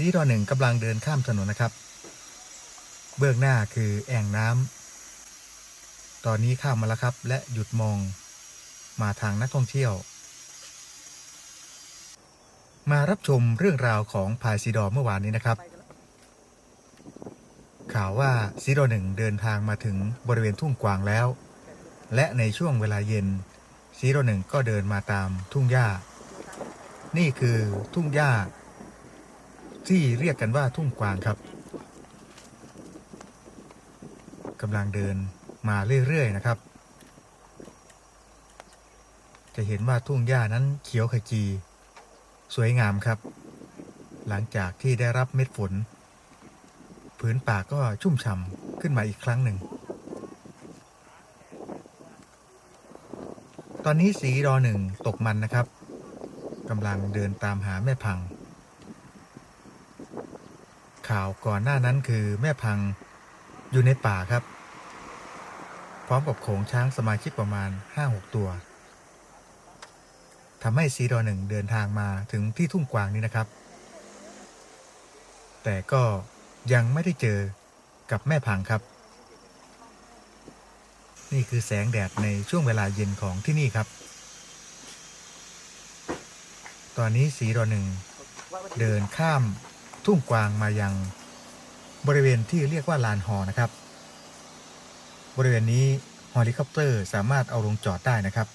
สีดอหนึ่งกำลังเดินข้ามถนนนะครับ เบื้องหน้าคือแอ่งน้ำ ตอนนี้ข้ามมาแล้วครับ และหยุดมองมาทางนักท่องเที่ยว มารับชมเรื่องราวของพายซีดอเมื่อวานนี้นะครับ ข่าวว่าซีดอหนึ่งเดินทางมาถึงบริเวณทุ่งกวางแล้ว และในช่วงเวลาเย็นซีดอหนึ่งก็เดินมาตามทุ่งหญ้า นี่คือทุ่งหญ้า ที่เรียกกันว่าทุ่งกวางครับกำลังเดินมาเรื่อย ๆ นะครับ จะเห็นว่าทุ่งหญ้านั้นเขียวขจี สวยงามครับ หลังจากที่ได้รับเม็ดฝน พื้นป่าก็ชุ่มฉ่ำขึ้นมาอีกครั้งหนึ่ง ตอนนี้สีรอหนึ่งตกมันนะครับกำลังเดินตามหาแม่พัง ข่าวก่อนหน้านั้นคือแม่พังอยู่ในป่าครับ พร้อมกับโขงช้างสมาชิกประมาณ 5-6 ตัวทำให้ซีดอหนึ่งเดินทางมาถึงที่ทุ่งกวางนี้นะครับ แต่ก็ยังไม่ได้เจอกับแม่พังครับ นี่คือแสงแดดในช่วงเวลาเย็นของที่นี่ครับ ตอนนี้สีดอหนึ่งเดินข้าม ทุ่งกวางมายังบริเวณที่เรียกว่าลานฮอนะครับ บริเวณนี้เฮลิคอปเตอร์สามารถเอาลงจอดได้นะครับ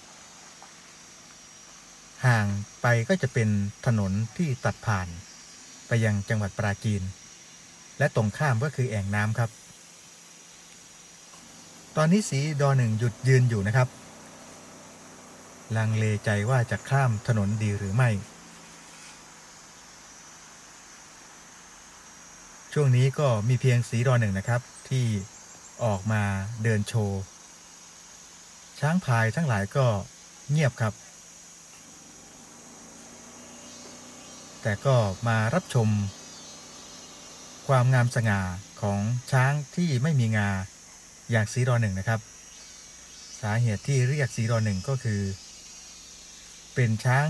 ห่างไปก็จะเป็นถนนที่ตัดผ่าน ไปยังจังหวัดปราจีน และตรงข้ามก็คือแอ่งน้ำครับ ตอนนี้สีดอหนึ่งหยุดยืนอยู่นะครับ ลังเลใจว่าจะข้ามถนนดีหรือไม่ ช่วงนี้ก็มีเพียงสีดอหนึ่งนะครับ ที่ออกมาเดินโชว์ ช้างพายทั้งหลายก็เงียบครับ แต่ก็มารับชม ความงามสง่าของช้างที่ไม่มีงาอย่างสีดอหนึ่งนะครับ สาเหตุที่เรียกสีดอหนึ่งก็คือ เป็นช้าง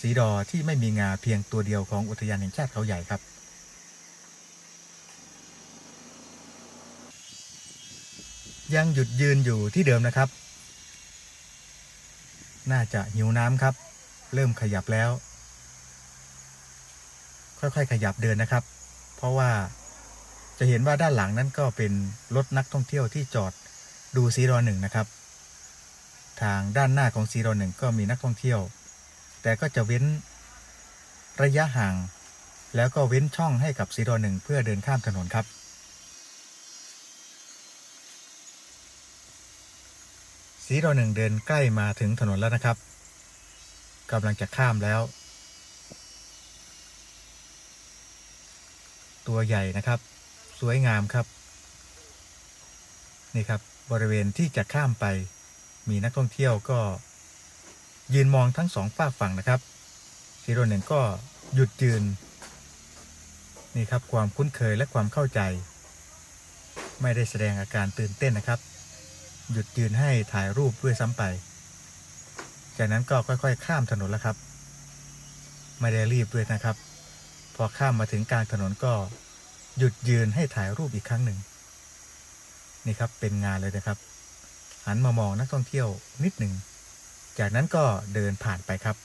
สีดอที่ไม่มีงาเพียงตัวเดียวของอุทยานแห่งชาติเขาใหญ่ครับ ยังหยุดยืนอยู่ที่เดิมนะครับ น่าจะหิวน้ำครับ เริ่มขยับแล้ว ค่อยๆขยับเดินนะครับ เพราะว่าจะเห็นว่าด้านหลังนั้นก็เป็นรถนักท่องเที่ยวที่จอดดูซีรอหนึ่งนะครับ ทางด้านหน้าของซีรอหนึ่งก็มีนักท่องเที่ยว แต่ก็จะเว้นระยะห่าง แล้วก็เว้นช่องให้กับซีรอหนึ่งเพื่อเดินข้ามถนนครับ สีรอหนึ่งเดินใกล้มาถึงถนนแล้วนะครับกำลังจะข้ามแล้ว ตัวใหญ่นะครับ สวยงามครับ นี่ครับบริเวณที่จะข้ามไป มีนักท่องเที่ยวก็ ยืนมองทั้งสองฝากฝั่งนะครับสีโรหนึ่งก็หยุดยืน นี่ครับความคุ้นเคยและความเข้าใจ ไม่ได้แสดงอาการตื่นเต้นนะครับ หยุดยืนให้ถ่ายรูปด้วยซ้ำไป จากนั้นก็ค่อยๆ ข้ามถนนแล้วครับ ไม่ได้รีบด้วยนะครับ พอข้ามมาถึงกลางถนนก็หยุดยืนให้ถ่ายรูปอีกครั้งหนึ่ง นี่ครับเป็นงานเลยนะครับ หันมามองนักท่องเที่ยวนิดหนึ่ง จากนั้นก็เดินผ่านไปครับ